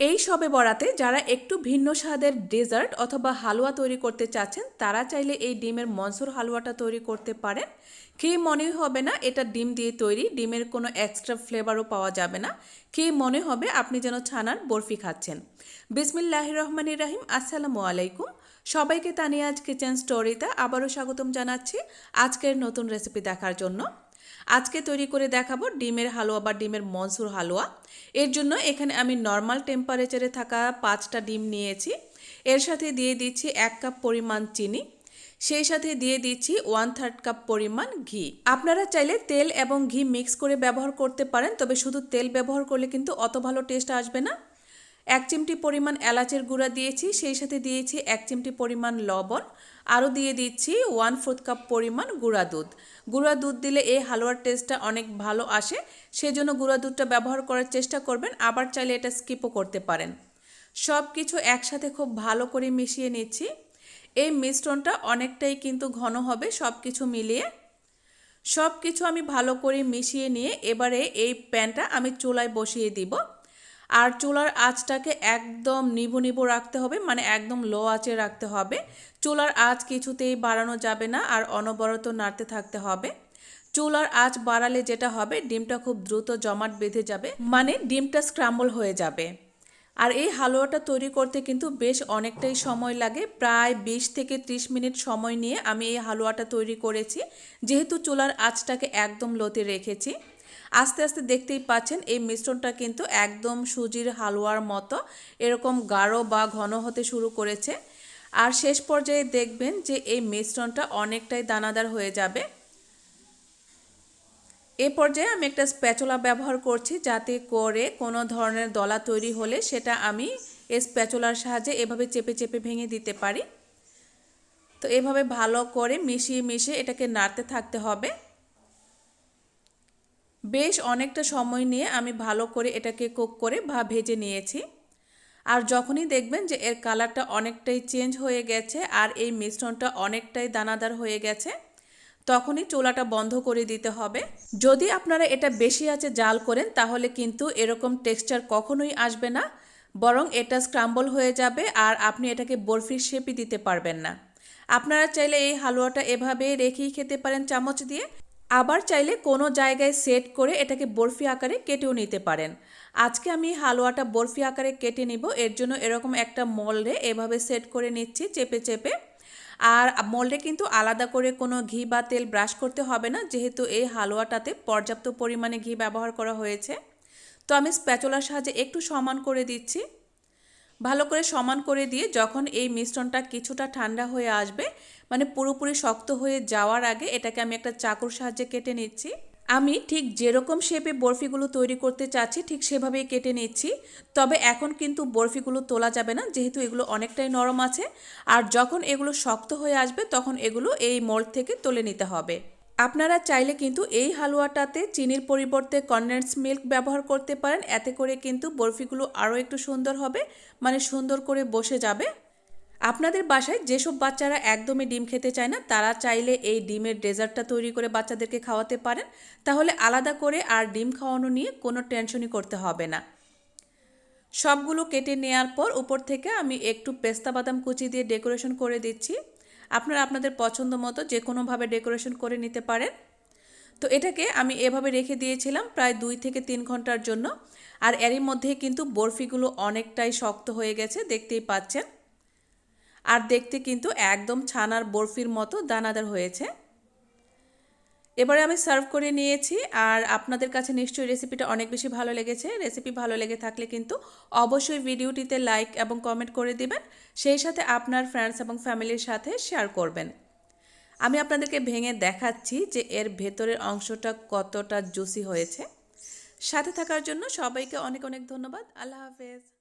এই সবে বরাতে যারা একটু ভিন্ন স্বাদের ডেজার্ট অথবা হালুয়া তৈরি করতে চাচ্ছেন, তারা চাইলে এই ডিমের মনসুর হালুয়াটা তৈরি করতে পারেন। খেয়ে মনে হবে না, এটা ডিম দিয়ে তৈরি, ডিমের কোনো এক্সট্রা ফ্লেভারও পাওয়া যাবে না। খেয়ে মনে হবে আপনি যেন ছানার বরফি খাচ্ছেন। বিসমিল্লাহ রহমান রাহিম, আসসালামু আলাইকুম। সবাইকে তানিয়াজ কিচেন স্টোরিতে আবারও স্বাগতম জানাচ্ছি আজকের নতুন রেসিপি দেখার জন্য। আজকে তৈরি করে দেখাবো ডিমের হালুয়া বা ডিমের মনসুর হালুয়া। এর জন্য এখানে আমি নর্মাল টেম্পারেচারে থাকা পাঁচটা ডিম নিয়েছি। এর সাথে দিয়ে দিচ্ছি এক কাপ পরিমাণ চিনি। সেই সাথে দিয়ে দিচ্ছি ওয়ান থার্ড কাপ পরিমাণ ঘি। আপনারা চাইলে তেল এবং ঘি মিক্স করে ব্যবহার করতে পারেন, তবে শুধু তেল ব্যবহার করলে কিন্তু অত ভালো টেস্ট আসবে না। এক চিমটি পরিমাণ এলাচের গুঁড়া দিয়েছি, সেই সাথে দিয়েছি এক চিমটি পরিমাণ লবণ। আরও দিয়ে দিচ্ছি ওয়ান ফোর্থ কাপ পরিমাণ গুঁড়া দুধ। গুঁড়া দুধ দিলে এই হালুয়ার টেস্টটা অনেক ভালো আসে। সেজন্য গুঁড়া দুধটা ব্যবহার করার চেষ্টা করবেন, আবার চাইলে এটা স্কিপও করতে পারেন। সব কিছু একসাথে খুব ভালো করে মিশিয়ে নিচ্ছি। এই মিশ্রণটা অনেকটাই কিন্তু ঘন হবে সব কিছু মিলিয়ে। সব কিছু আমি ভালো করে মিশিয়ে নিয়ে এবারে এই প্যানটা আমি চুলায় বসিয়ে দিব। আর চুলার আঁচটাকে একদম নিবু নিবু রাখতে হবে মানে একদম লো আঁচে রাখতে হবে। চুলার আঁচ কিছুতেই বাড়ানো যাবে না আর অনবরত নাড়তে থাকতে হবে। চুলার আঁচ বাড়ালে যেটা হবে, ডিমটা খুব দ্রুত জমাট বেঁধে যাবে মানে ডিমটা স্ক্রাম্বল হয়ে যাবে। আর এই হালুয়াটা তৈরি করতে কিন্তু বেশ অনেকটাই সময় লাগে, প্রায় বিশ থেকে 30 মিনিট সময় নিয়ে আমি এই হালুয়াটা তৈরি করেছি। যেহেতু চুলার আঁচটাকে একদম লোতে রেখেছি আস্তে আস্তে দেখতেই পাচ্ছেন, এই মিশ্রণটা কিন্তু একদম সুজির হালুয়ার মতো, এরকম গাঢ় বা ঘন হতে শুরু করেছে। আর শেষ পর্যায়ে দেখবেন যে এই মিশ্রণটা অনেকটাই দানাদার হয়ে যাবে। এ পর্যায়ে আমি একটা স্প্যাচুলা ব্যবহার করছি যাতে করে কোনো ধরনের দলা তৈরি হলে সেটা আমি এই স্প্যাচুলার সাহায্যে এভাবে চেপে চেপে ভেঙে দিতে পারি। তো এভাবে ভালো করে মিশিয়ে মিশিয়ে এটাকে নাড়তে থাকতে হবে। বেশ অনেকটা সময় নিয়ে আমি ভালো করে এটাকে কুক করে বা ভেজে নিয়েছি। আর যখনই দেখবেন যে এর কালারটা অনেকটাই চেঞ্জ হয়ে গেছে আর এই মিশ্রণটা অনেকটাই দানাদার হয়ে গেছে, তখনই চুলাটা বন্ধ করে দিতে হবে। যদি আপনারা এটা বেশি আছে জাল করেন, তাহলে কিন্তু এরকম টেক্সচার কখনোই আসবে না, বরং এটা স্ক্রাম্বল হয়ে যাবে আর আপনি এটাকে বরফির শেপই দিতে পারবেন না। আপনারা চাইলে এই হালুয়াটা এভাবে রেখেই খেতে পারেন চামচ দিয়ে। আবার চাইলে কোনো জায়গায় সেট করে এটাকে বরফি আকারে কেটেও নিতে পারেন। আজকে আমি হালুয়াটা বরফি আকারে কেটে নিব। এর জন্য এরকম একটা মোল্ডে এভাবে সেট করে নিচ্ছি চেপে চেপে। আর মোল্ডে কিন্তু আলাদা করে কোনো ঘি বা তেল ব্রাশ করতে হবে না, যেহেতু এই হালুয়াটাতে পর্যাপ্ত পরিমাণে ঘি ব্যবহার করা হয়েছে। তো আমি স্প্যাচুলার সাহায্যে একটু সমান করে দিচ্ছি। ভালো করে সমান করে দিয়ে যখন এই মিশ্রণটা কিছুটা ঠান্ডা হয়ে আসবে মানে পুরোপুরি শক্ত হয়ে যাওয়ার আগে এটাকে আমি একটা চাকুর সাহায্যে কেটে নিচ্ছি। আমি ঠিক যেরকম শেপে বরফিগুলো তৈরি করতে চাচ্ছি, ঠিক সেভাবেই কেটে নিচ্ছি। তবে এখন কিন্তু বরফিগুলো তোলা যাবে না, যেহেতু এগুলো অনেকটাই নরম আছে। আর যখন এগুলো শক্ত হয়ে আসবে, তখন এগুলো এই মোল্ড থেকে তুলে নিতে হবে। আপনারা চাইলে কিন্তু এই হালুয়াটাতে চিনির পরিবর্তে কনডেন্স মিল্ক ব্যবহার করতে পারেন। এতে করে কিন্তু বরফিগুলো আরও একটু সুন্দর হবে মানে সুন্দর করে বসে যাবে। আপনাদের বাসায় যেসব বাচ্চারা একদমই ডিম খেতে চায় না, তারা চাইলে এই ডিমের ডেজার্টটা তৈরি করে বাচ্চাদেরকে খাওয়াতে পারেন। তাহলে আলাদা করে আর ডিম খাওয়ানো নিয়ে কোনো টেনশনই করতে হবে না। সবগুলো কেটে নেওয়ার পর উপর থেকে আমি একটু পেস্তা বাদাম কুচি দিয়ে ডেকোরেশন করে দিচ্ছি। আপনারা আপনাদের পছন্দ মতো যে কোনোভাবে ডেকোরেশন করে নিতে পারেন। তো এটাকে আমি এভাবে রেখে দিয়েছিলাম প্রায় দুই থেকে তিন ঘণ্টার জন্য। আর এরই মধ্যে কিন্তু বরফিগুলো অনেকটাই শক্ত হয়ে গেছে, দেখতেই পাচ্ছেন। আর দেখতে কিন্তু একদম ছানার বরফির মতো দানাদার হয়েছে। এবারে আমি সার্ভ করে নিয়েছি আর আপনাদের কাছে নিশ্চয়ই রেসিপিটা অনেক বেশি ভালো লেগেছে। রেসিপি ভালো লেগে থাকলে কিন্তু অবশ্যই ভিডিওটিতে লাইক এবং কমেন্ট করে দিবেন। সেই সাথে আপনার ফ্রেন্ডস এবং ফ্যামিলির সাথে শেয়ার করবেন। আমি আপনাদেরকে ভেঙে দেখাচ্ছি যে এর ভেতরের অংশটা কতটা জুসি হয়েছে। সাথে থাকার জন্য সবাইকে অনেক অনেক ধন্যবাদ। আল্লাহ হাফেজ।